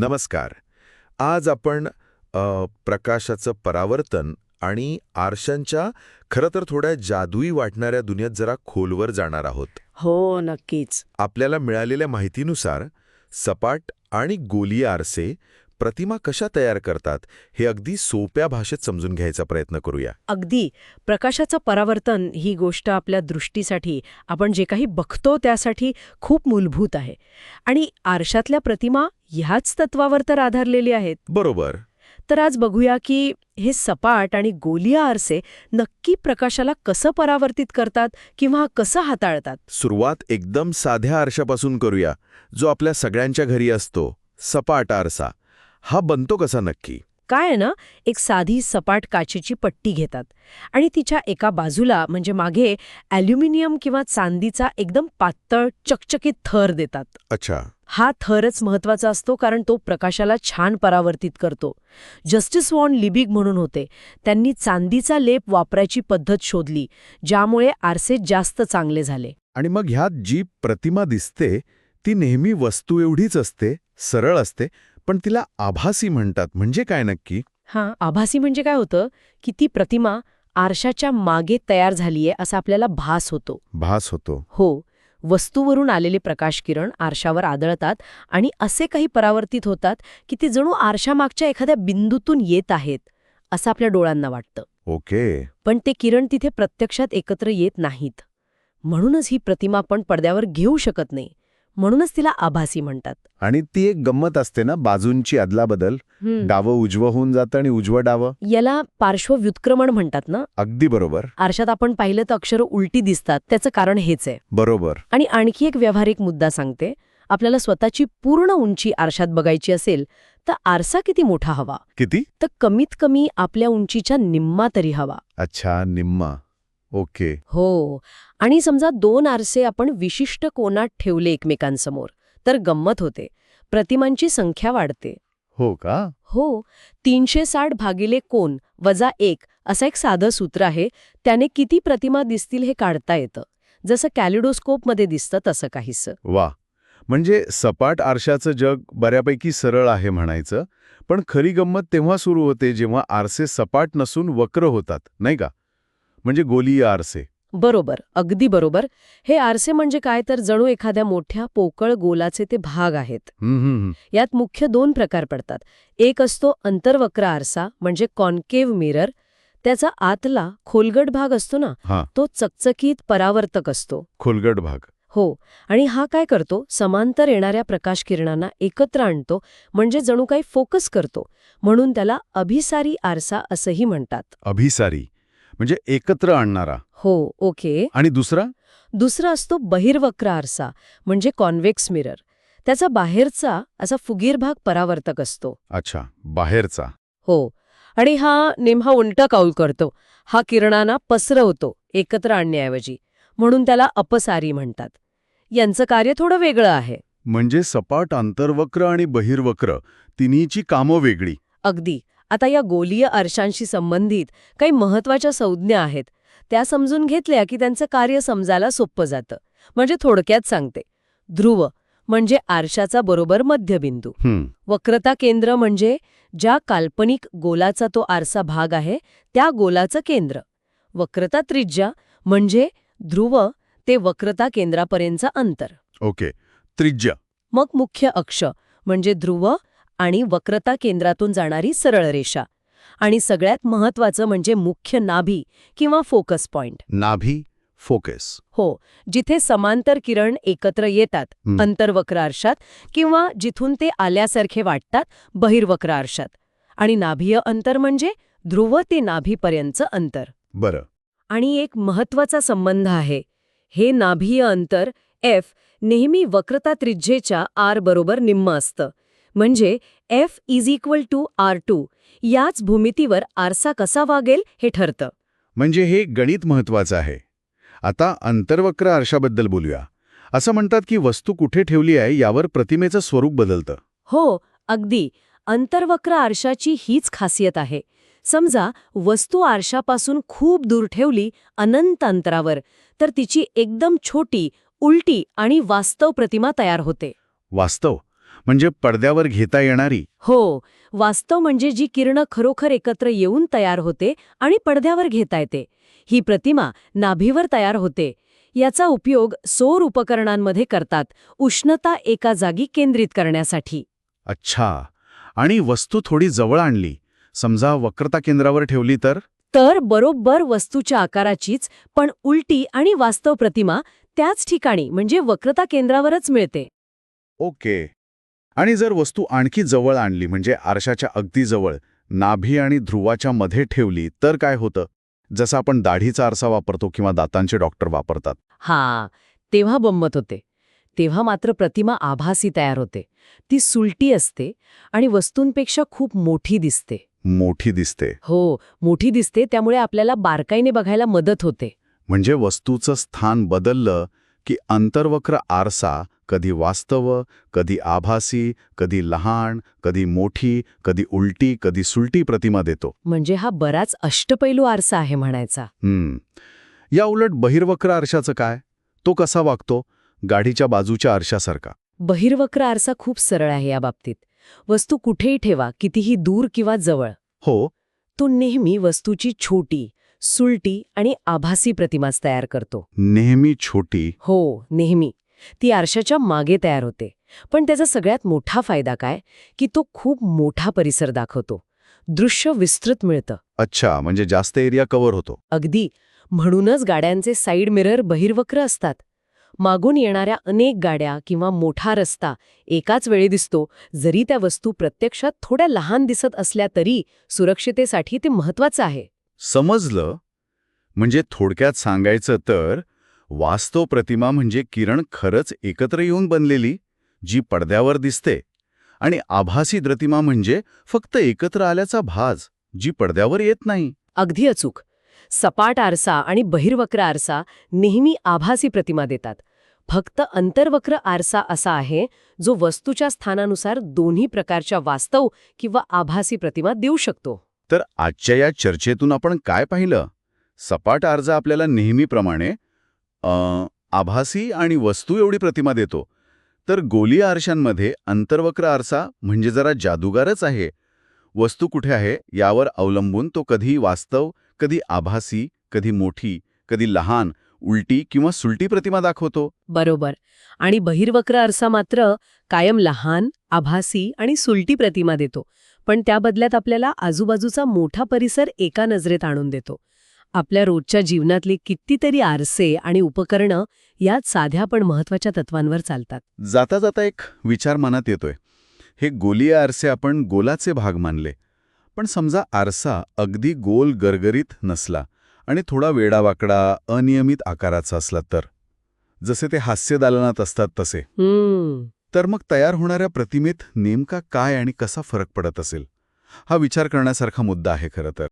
नमस्कार. आज आपण प्रकाशाचं परावर्तन आणि आरशांच्या खरं तर थोड्या जादुई वाटणाऱ्या दुनियेत जरा खोलवर जाणार आहोत. हो नक्कीच. आपल्याला मिळालेल्या माहितीनुसार सपाट आणि गोलीय आरसे प्रतिमा कशा तयार करतात हे अगदी सोप्या भाषेत समजून घ्यायचा प्रयत्न करूया. अगदी. प्रकाशाचं परावर्तन ही गोष्ट आपल्या दृष्टीसाठी आपण जे काही बघतो त्यासाठी खूप मूलभूत आहे. आणि आरशातल्या प्रतिमा ह्याच तत्वावर तर आधारलेली आहेत. बरोबर. तर आज बघूया की हे सपाट आणि गोलीय आरसे नक्की प्रकाशाला कसं परावर्तित करतात किंवा कसं हाताळतात? सुरुवात एकदम साध्या आरशापासून करूया जो आपल्या सगळ्यांच्या घरी असतो सपाट आरसा. हा बनतो कसा नक्की? काय ना एक साधी सपाट काचेची पट्टी घेतात. आणि तिच्या एका बाजूला म्हणजे मागे ॲल्युमिनियम किंवा चांदीचा एकदम पातळ चकचकीत थर देतात. अच्छा. हा थरच महत्त्वाचा असतो कारण तो प्रकाशाला छान परावर्तित करतो. जस्टिस वॉन लिबिग म्हणून होते. त्यांनी चांदीचा लेप वापरायची पद्धत शोधली ज्यामुळे आरसे जास्त चांगले झाले. आणि मग ह्यात जी प्रतिमा दिसते ती नेहमी वस्तू एवढीच असते सरळ असते पण तिला आभासी म्हणतात. म्हणजे काय नक्की? हां आभासी म्हणजे काय होतं की ती प्रतिमा आरशाच्या मागे तयार झालीये असा आपल्याला भास होतो. भास होतो. हो वस्तूवरून आलेले प्रकाशकिरण आरशावर आदळतात आणि असे काही परावर्तित होतात की ते जणू आरशामागच्या एखाद्या बिंदूतून येत आहेत असं आपल्या डोळ्यांना वाटतं. ओके. पण ते किरण तिथे प्रत्यक्षात एकत्र येत नाहीत. म्हणूनच ही प्रतिमा आपण पडद्यावर घेऊ शकत नाही. म्हणूनच तिला आभासी म्हणतात. आणि ती एक गंमत असते ना बाजूंची अदलाबदल. डावं उजवं होऊन जातं आणि उजवं डावं. याला पार्श्वव्युत्क्रमण म्हणतात ना? अगदी बरोबर. आरशात आपण पाहिलं तर अक्षरं उलटी दिसतात. त्याचं कारण हेच आहे. बरोबर. आणि आणखी एक व्यावहारिक मुद्दा सांगते. आपल्याला स्वतःची पूर्ण उंची आरशात बघायची असेल तर आरसा किती मोठा हवा? किती? तर कमीत कमी आपल्या उंचीच्या निम्मा तरी हवा. अच्छा निम्मा. ओके. हो. आणि समजा दोन आरसे आपण विशिष्ट कोनात ठेवले एकमेकांसमोर तर गंमत होते. प्रतिमांची संख्या वाढते. हो का? हो. तीनशे साठ भागिले कोन वजा एक असं एक साधं सूत्र आहे. त्याने किती प्रतिमा दिसतील हे काढता येतं. जसं कॅलिडोस्कोपमध्ये दिसतं तसं काहीसं. वा. म्हणजे सपाट आरशाचं जग बऱ्यापैकी सरळ आहे म्हणायचं पण खरी गंमत तेव्हा सुरू होते जेव्हा आरसे सपाट नसून वक्र होतात नाही का? म्हणजे गोलीय आरसे. बरोबर अगदी बरोबर. हे आरसे म्हणजे काय? तर जणू एखाद्या मोठ्या पोकळ गोलाचे ते भाग आहेत. यात मुख्य दोन प्रकार पडतात. एक असतो अंतर्वक्र आरसा म्हणजे कॉन्केव्ह मिरर. त्याचा आतला खोलगट भाग असतो ना तो चकचकीत परावर्तक असतो. खोलगट भाग. हो आणि हा काय करतो? समांतर येणाऱ्या प्रकाशकिरणांना एकत्र आणतो म्हणजे जणू काही फोकस करतो. म्हणून त्याला अभिसारी आरसा असंही म्हणतात. अभिसारी. म्हणजे एकत्र आणणारा. हो ओके. आणि दुसरा? दुसरा असतो बहिर्वक्र आरसा म्हणजे कॉन्व्हेक्स मिरर. त्याचा बाहेरचा असा फुगीर भाग परावर्तक असतो. अच्छा बाहेरचा. हो आणि हा नेमहा उलटा काऊल करतो. हा किरणांना पसरवतो एकत्र आणण्याऐवजी. म्हणून त्याला अपसारी म्हणतात. यांचं कार्य थोडं वेगळं आहे. म्हणजे सपाट आंतरवक्र आणि बहिर्वक्र तिन्हीची कामं वेगळी. अगदी. आता या गोलीय आरशांशी संबंधित काही महत्त्वाच्या संज्ञा आहेत. त्या समजून घेतल्या की त्यांचं कार्य समजायला सोपं जातं. म्हणजे थोडक्यात सांगते. ध्रुव म्हणजे आरशाचा बरोबर मध्यबिंदू. वक्रता केंद्र म्हणजे ज्या काल्पनिक गोलाचा तो आरसा भाग आहे त्या गोलाचं केंद्र. वक्रता त्रिज्या म्हणजे ध्रुव ते वक्रता केंद्रापर्यंतचं अंतर. ओके. त्रिज्या. मग मुख्य अक्ष म्हणजे ध्रुव आणि वक्रता केंद्रातून जाणारी सरळ रेषा. आणि सगळ्यात महत्वाचं म्हणजे मुख्य नाभी किंवा फोकस पॉइंट. नाभी फोकस. हो जिथे समांतर किरण एकत्र येतात. अंतर्वक्र आरशात किंवा जिथून ते आल्यासारखे वाटतात बहिर्वक्र आरशात आणि नाभीय अंतर म्हणजे ध्रुव ते नाभीपर्यंतचं अंतर. बरं. आणि एक महत्त्वाचा संबंध आहे. हे नाभीय अंतर एफ नेहमी वक्रता त्रिज्येच्या आर बरोबर निम्म असतं. म्हणजे F is equal to R two याच भूमितीवर आरसा कसा वागेल हे ठरतं. म्हणजे हे गणित महत्वाचं आहे. आता अंतर्वक्र आरशाबद्दल बोलूया. असं म्हणतात की वस्तू कुठे ठेवली आहे यावर प्रतिमेचं स्वरूप बदलतं. हो अगदी. अंतर्वक्र आरशाची हीच खासियत आहे. समजा वस्तू आरशापासून खूप दूर ठेवली अनंत अंतरावर तर तिची एकदम छोटी उलटी आणि वास्तव प्रतिमा तयार होते. वास्तव. म्हणजे पडद्यावर घेता येणारी. हो वास्तव म्हणजे जी किरणं खरोखर एकत्र येऊन तयार होते आणि पडद्यावर घेता येते. ही प्रतिमा नाभीवर तयार होते. याचा उपयोग सौर उपकरणांमध्ये करतात उष्णता एका जागी केंद्रित करण्यासाठी. अच्छा. आणि वस्तू थोडी जवळ आणली. समजा वक्रता केंद्रावर ठेवली तर? तर बरोबर वस्तूच्या आकाराचीच पण उलटी आणि वास्तव प्रतिमा त्याच ठिकाणी म्हणजे वक्रता केंद्रावरच मिळते. ओके. आणि जर वस्तू आणखी जवळ आणली म्हणजे आरशाच्या अगदी जवळ नाभी आणि ध्रुवाच्या मध्ये ठेवली तर काय होतं? जसं आपण दाढीचा आरसा वापरतो किंवा दातांचे डॉक्टर वापरतात. हा तेव्हा बंमत होते. तेव्हा मात्र प्रतिमा आभासी तयार होते. ती सुलटी असते आणि वस्तूंपेक्षा खूप मोठी दिसते. मोठी दिसते. हो मोठी दिसते त्यामुळे आपल्याला बारकाईने बघायला मदत होते. म्हणजे वस्तूचं स्थान बदललं की अंतर्वक्र आरसा कधी वास्तव कधी आभासी कधी लहान कधी मोठी कधी उलटी कधी सुलटी प्रतिमा देतो. म्हणजे हा बराच अष्टपैलू आरसा आहे म्हणायचा. हम्म. या उलट बहिर्वक्र आरशाचं काय? तो कसा वागतो? गाडीच्या बाजूच्या आरशासारखा. बहिर्वक्र आरसा खूप सरळ आहे या बाबतीत. वस्तू कुठेही ठेवा कितीही दूर किंवा जवळ. हो. तो नेहमी वस्तूची छोटी सुलटी आणि आभासी प्रतिमाच तयार करतो. नेहमी छोटी. हो नेहमी. ती आरशाच्या मागे तयार होते. पण त्याचा सगळ्यात मोठा फायदा काय? की तो खूप मोठा परिसर दाखवतो. दृश्य विस्तृत मिळतं. अच्छा म्हणजे जास्त एरिया कव्हर होतो. अगदी. म्हणूनच गाड्यांचे साईड मिरर बहिर्वक्र असतात. मागून येणाऱ्या अनेक गाड्या किंवा मोठा रस्ता एकाच वेळी दिसतो जरी त्या वस्तू प्रत्यक्षात थोड्या लहान दिसत असल्या तरी सुरक्षितेसाठी ते महत्वाचं आहे. समजलं? म्हणजे थोडक्यात सांगायचं तर वास्तव प्रतिमा म्हणजे किरण खरंच एकत्र येऊन बनलेली जी पडद्यावर दिसते. आणि आभासी प्रतिमा म्हणजे फक्त एकत्र आल्याचा भाज जी पडद्यावर येत नाही. अगदी अचूक. सपाट आरसा आणि बहिर्वक्र आरसा नेहमी आभासी प्रतिमा देतात. फक्त अंतर्वक्र आरसा असा आहे जो वस्तूच्या स्थानानुसार दोन्ही प्रकारच्या वास्तव किंवा आभासी प्रतिमा देऊ शकतो. तर आजच्या या चर्चेतून आपण काय पाहिलं? सपाट आरसा आपल्याला नेहमीप्रमाणे आभासी आणि वस्तू एवढी प्रतिमा देतो. तर गोली आरशांमध्ये अंतर्वक्र आरसा म्हणजे जरा जादूगारच आहे. वस्तू कुठे आहे यावर अवलंबून तो कधी वास्तव कधी आभासी कधी मोठी कधी लहान उलटी किंवा सुलटी प्रतिमा दाखवतो. बरोबर. आणि बहिर्वक्र आरसा मात्र कायम लहान आभासी आणि सुलटी प्रतिमा देतो. पण त्या बदल्यात आपल्याला आजूबाजूचा मोठा परिसर एका नजरेत आणून देतो. आपल्या रोजच्या जीवनातली कितीतरी आरसे आणि उपकरणं यात साध्या पण महत्त्वाच्या तत्वांवर चालतात. जाता जाता एक विचार मनात येतोय. हे गोली आरसे आपण गोलाचे भाग मानले. पण समजा आरसा अगदी गोल गरगरीत नसला आणि थोडा वेडावाकडा अनियमित आकाराचा असला तर? जसे ते हास्यदालनात असतात तसे. तर मग तयार होणाऱ्या प्रतिमेत नेमका काय आणि कसा फरक पडत असेल? हा विचार करण्यासारखा मुद्दा आहे खरं तर.